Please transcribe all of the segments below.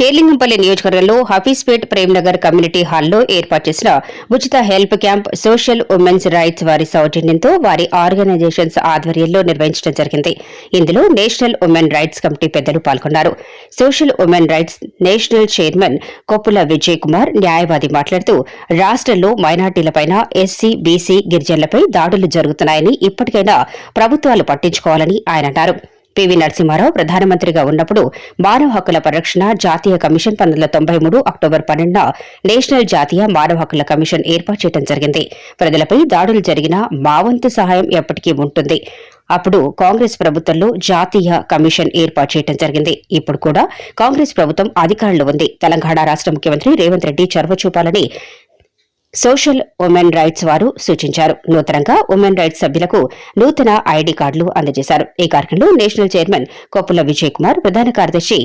షేర్లింగంపల్లి నియోజకవర్గంలో హఫీజ్పేట్ ప్రేమ్నగర్ కమ్యూనిటీ హాల్లో ఏర్పాటు చేసిన ఉచిత help camp social women's rights వారి సౌజన్యంతో వారి ఆర్గనైజేషన్స్ ఆధ్వర్యంలో నిర్వహించడం జరిగింది. ఇందులో నేషనల్ ఉమెన్ రైట్స్ కమిటీ పెద్దలు పాల్గొన్నారు. Social women rights national chairman Koppula Vijay Kumar న్యాయవాది మాట్లాడుతూ రాష్ట్రంలో మైనార్టీలపైన ఎస్సీ బీసీ గిరిజనులపై దాడులు జరుగుతున్నాయని ఇప్పటికైనా ప్రభుత్వాలు పట్టించుకోవాలని ఆయన అన్నారు. పివి నరసింహారావు ప్రధానమంత్రిగా ఉన్నప్పుడు మానవ హక్కుల పరిరక్షణ జాతీయ కమిషన్ పంతొమ్మిది తొంభై మూడు అక్టోబర్ పన్నెండున నేషనల్ జాతీయ మానవ హక్కుల కమిషన్ ఏర్పాటు చేయడం జరిగింది. ప్రజలపై దాడులు జరిగినా మా వంతు సహాయం ఎప్పటికీ ఉంటుంది. అప్పుడు కాంగ్రెస్ ప్రభుత్వంలో జాతీయ కమిషన్ ఏర్పాటు చేయడం జరిగింది. ఇప్పుడు కూడా కాంగ్రెస్ ప్రభుత్వం అధికారంలో ఉంది. తెలంగాణ రాష్ట్ర ముఖ్యమంత్రి రేవంత్ రెడ్డి చొరవ చూపాలని సోషల్ ఉమెన్ రైట్స్ వారు సూచించారు. నూతనంగా ఉమెన్ రైట్స్ సభ్యులకు నూతన ఐడి కార్డులు అందజేశారు. ఈ కార్యక్రమంలో నేషనల్ చైర్మన్ కొప్పుల విజయ్ కుమార్ ప్రధాన కార్యదర్శి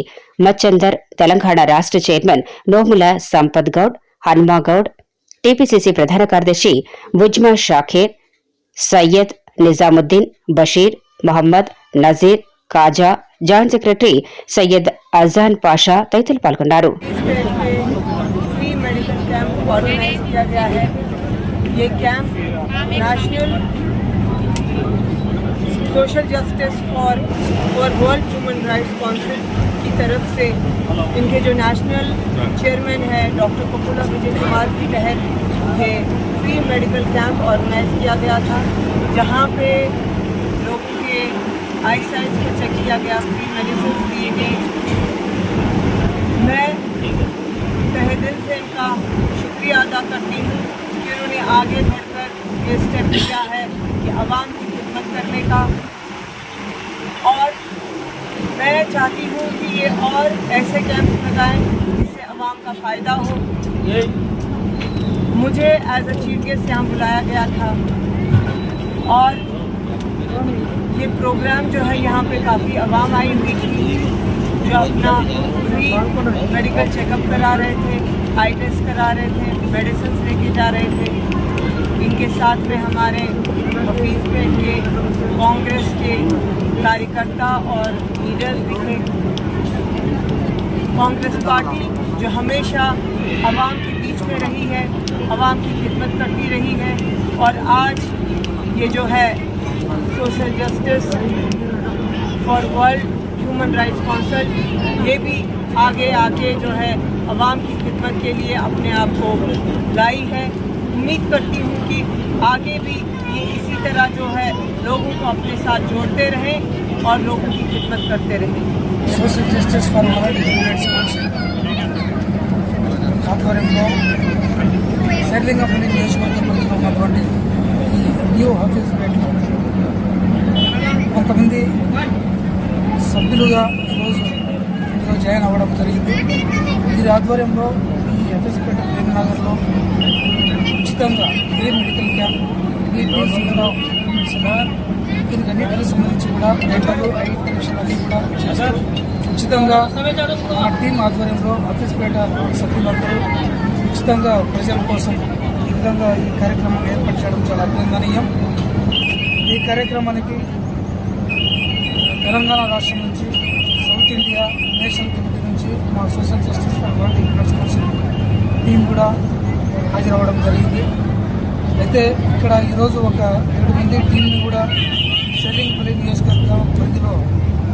మచ్చందర్ తెలంగాణ రాష్ట్ర చైర్మన్ నోముల సంపత్ గౌడ్ హన్మా గౌడ్ టీపీసీసీ ప్రధాన కార్యదర్శి బుజ్మా షాఖేర్ సయ్యద్ నిజాముద్దీన్ బషీర్ మహమ్మద్ నజీర్ కాజా జాయింట్ సెక్రటరీ సయ్యద్ అజాన్ పాషా తదితరులు పాల్గొన్నారు. ऑर्गेनाइज किया गया है। ये camp national social justice for for world human rights council की तरफ़ से इनके जो नेशनल चेयरमैन है, डॉक्टर कपूला विजय कुमार की तहत ये फ्री मेडिकल कैंप ऑर्गेनाइज किया गया था, जहाँ पे लोगों के आई साइंस को चेक किया गया, फ्री मेडिसिन दिए गए। मैं तहे दिल से इनका शुक्रिया अदा करती हूँ कि उन्होंने आगे बढ़कर ये स्टेप लिया है कि आवाम की खिदमत करने का और मैं चाहती हूँ कि ये और ऐसे कैंप लगाएँ जिससे आवाम का फ़ायदा हो। मुझे एज अ चीफ गेस्ट यहाँ बुलाया गया था। और ये प्रोग्राम जो है यहाँ पे काफ़ी आवाम आई हुई थी, जो अपना फ्री मेडिकल चेकअप करा रहे थे आई टेस्ट करा रहे थे मेडिसिन लेके जा रहे थे। इनके साथ में हमारे हफीज पेट के कांग्रेस के कार्यकर्ता और लीडर्स दिखे। कांग्रेस पार्टी जो हमेशा आवाम के बीच में रही है, आवाम की खिदमत करती रही है और आज ये जो है social justice for world human rights council ये भी आगे आके जो है आवाम की खिदमत के लिए अपने आप को लाई है। उम्मीद करती हूँ कि आगे भी ये इसी तरह जो है लोगों को अपने साथ जोड़ते रहें और लोगों की खिदमत करते रहें। Social justice for world human rights council ఆధ్వర్యంలో శైలింగపల్లి నియోజకవర్గంలో ఉన్నటువంటి ఈ న్యూ ఆఫీస్ పేటలో కొంతమంది సభ్యులుగా ఈరోజు ఇందులో జాయిన్ అవ్వడం జరిగింది. వీరి ఆధ్వర్యంలో ఈ ఎఫ్ఎస్పేట ప్రేమనగర్లో ఉచితంగా free medical camp BP sugar sugar దీనికి అన్ని సంబంధించి కూడా డేటాలు ఐ టెన్షన్ అన్నీ కూడా చేస్తూ ఉచితంగా మా టీం ఆధ్వర్యంలో ఆఫీస్పేట సభ్యులందరూ ఉచితంగా ప్రజల కోసం ఈ విధంగా ఈ కార్యక్రమం ఏర్పాటు చేయడం చాలా అభినందనీయం. ఈ కార్యక్రమానికి తెలంగాణ రాష్ట్రం నుంచి సౌత్ ఇండియా నేషనల్ కమిటీ నుంచి మా social justice for world human council team కూడా హాజరవ్వడం జరిగింది. అయితే ఇక్కడ ఈరోజు ఒక ఏడు మంది టీంని కూడా షెల్లింగ్పల్లి నియోజకవర్గం పరిధిలో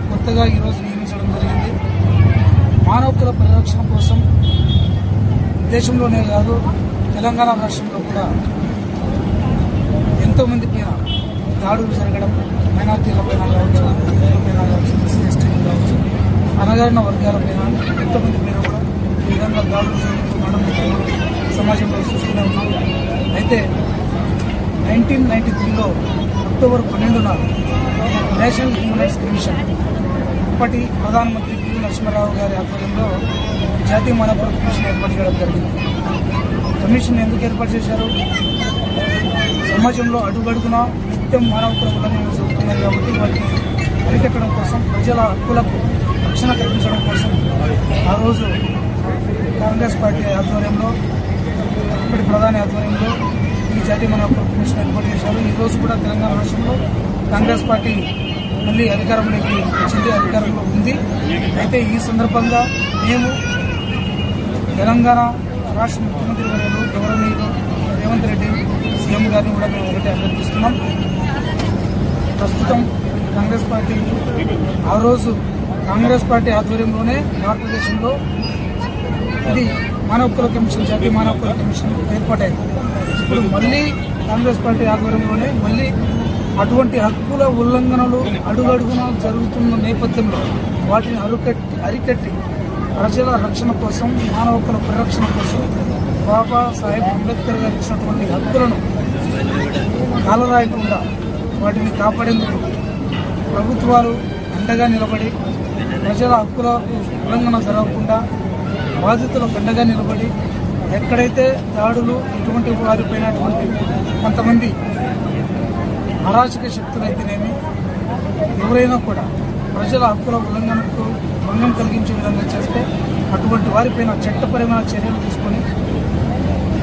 కొత్తగా ఈరోజు నియమించడం జరిగింది. మానవ హక్కుల పరిరక్షణ కోసం దేశంలోనే కాదు తెలంగాణ రాష్ట్రంలో కూడా ఎంతోమంది పైన దాడులు జరగడం మైనార్టీల పైన కావచ్చు దళితుల పైన కావచ్చు ఎస్సీ ఎస్టీలు కావచ్చు అనగారిన వర్గాల పైన ఎంతోమంది పైన కూడా ఈ విధంగా దాడులు జరుగుతూ మనం సమాజంలో చూస్తూనే ఉన్నాం. అయితే నైన్టీన్ నైన్టీ త్రీలో అక్టోబర్ పన్నెండున నేషనల్ హ్యూమన్ రైట్స్ కమిషన్ అప్పటి ప్రధానమంత్రి పివి నరసింహారావు గారి ఆధ్వర్యంలో జాతీయ మానవ కమిషన్ ఏర్పాటు చేయడం జరిగింది. కమిషన్ ఎందుకు ఏర్పాటు చేశారు? సమాజంలో అడుగడుగున నిత్యం మానవ హక్కుల జరుగుతున్నాయి కాబట్టి వాటిని అరికట్టడం కోసం ప్రజల హక్కులకు రక్షణ కల్పించడం కోసం ఆ రోజు కాంగ్రెస్ పార్టీ ఆధ్వర్యంలో ఇప్పటి ప్రధాని ఆధ్వర్యంలో ఈ జాతీయ కమిషన్ ఏర్పాటు చేశారు. ఈరోజు కూడా తెలంగాణ రాష్ట్రంలో కాంగ్రెస్ పార్టీ మళ్ళీ అధికారంలోకి వచ్చింది. అధికారంలో ఉంది. అయితే ఈ సందర్భంగా మేము తెలంగాణ రాష్ట్ర ముఖ్యమంత్రి గారు గౌరవనీయులు రేవంత్ రెడ్డి సీఎం గారిని కూడా మేము ఒకటి అభ్యర్థిస్తున్నాం. ప్రస్తుతం కాంగ్రెస్ పార్టీ ఆ రోజు కాంగ్రెస్ పార్టీ ఆధ్వర్యంలోనే భారతదేశంలో ఇది మానవ హక్కుల కమిషన్ జాతీయ మానవ హక్కుల కమిషన్ ఏర్పాటైంది. ఇప్పుడు మళ్ళీ కాంగ్రెస్ పార్టీ ఆధ్వర్యంలోనే మళ్ళీ అటువంటి హక్కుల ఉల్లంఘనలు అడుగడుగున జరుగుతున్న నేపథ్యంలో వాటిని అరికట్టి అరికట్టి ప్రజల రక్షణ కోసం మానవ హక్కుల పరిరక్షణ కోసం బాబా సాహెబ్ అంబేద్కర్ గారు ఇచ్చినటువంటి హక్కులను కాలరాయకుండా వాటిని కాపాడేందుకు ప్రభుత్వాలు అండగా నిలబడి ప్రజల హక్కులకు ఉల్లంఘన జరగకుండా బాధితులకు అండగా నిలబడి ఎక్కడైతే దాడులు ఎటువంటి వారిపోయినటువంటి కొంతమంది అరాచక శక్తులైతేనేమి ఎవరైనా కూడా ప్రజల హక్కుల ఉల్లంఘనకు భంగం కలిగించే విధంగా చేస్తే అటువంటి వారిపైన చట్టపరమైన చర్యలు తీసుకొని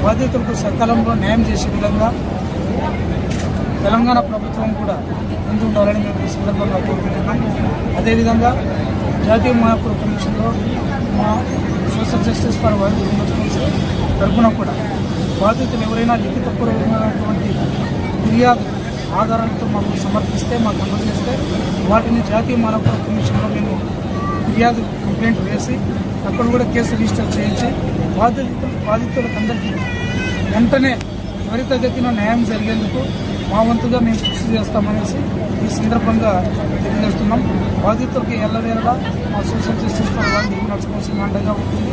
బాధితులకు సకాలంలో న్యాయం చేసే విధంగా తెలంగాణ ప్రభుత్వం కూడా ముందు ఉండాలని మేము ఈ సందర్భంగా కోరుకుంటున్నాం. అదేవిధంగా జాతీయ మహాపుర కమిషన్లో మా social justice for world human తరఫున కూడా బాధితులు ఎవరైనా లిఖితపూర్వకమైనటువంటి ఫిర్యాదు ఆధారాలతో మాకు సమర్పిస్తే మాకు అందజేస్తే వాటిని జాతీయ మానవ కమిషన్లో మేము ఫిర్యాదు కంప్లైంట్ వేసి అక్కడ కూడా కేసు రిజిస్టర్ చేయించి బాధితులు బాధితులకు అందరికీ వెంటనే త్వరితగతిన న్యాయం జరిగేందుకు మా వంతుగా మేము కృషి చేస్తామనేసి ఈ సందర్భంగా తెలియజేస్తున్నాం. బాధితులకి ఎల్లవేళలా మా సోషల్ జస్టిస్ ఫర్ వాళ్ళు హ్యూమన్ అండగా ఉంటుంది.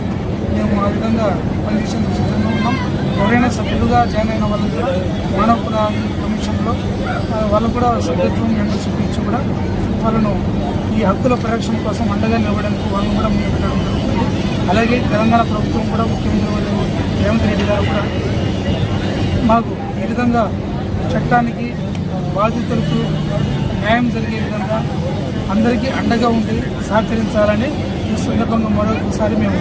మేము ఆ విధంగా పనిచేసేందుకు సిద్ధంగా ఉన్నాం. ఎవరైనా సభ్యులుగా జాయిన్ అయిన వాళ్ళు కూడా మానవ హక్కుల ఈ కమిషన్లో వాళ్ళు కూడా సభ్యత్వం మెంబర్షిప్ ఇచ్చి కూడా వాళ్ళను ఈ హక్కుల పరిరక్షణ కోసం అండగా నిలబడడానికి వాళ్ళు కూడా మేము పెట్టడం జరుగుతుంది. అలాగే తెలంగాణ ప్రభుత్వం కూడా ముఖ్యమంత్రి వర్యులు రేవంత్ రెడ్డి గారు కూడా మాకు ఈ విధంగా చట్టానికి బాధితులకు న్యాయం జరిగే విధంగా అందరికీ అండగా ఉండి సహకరించాలని ఈ సందర్భంగా మరొకసారి మేము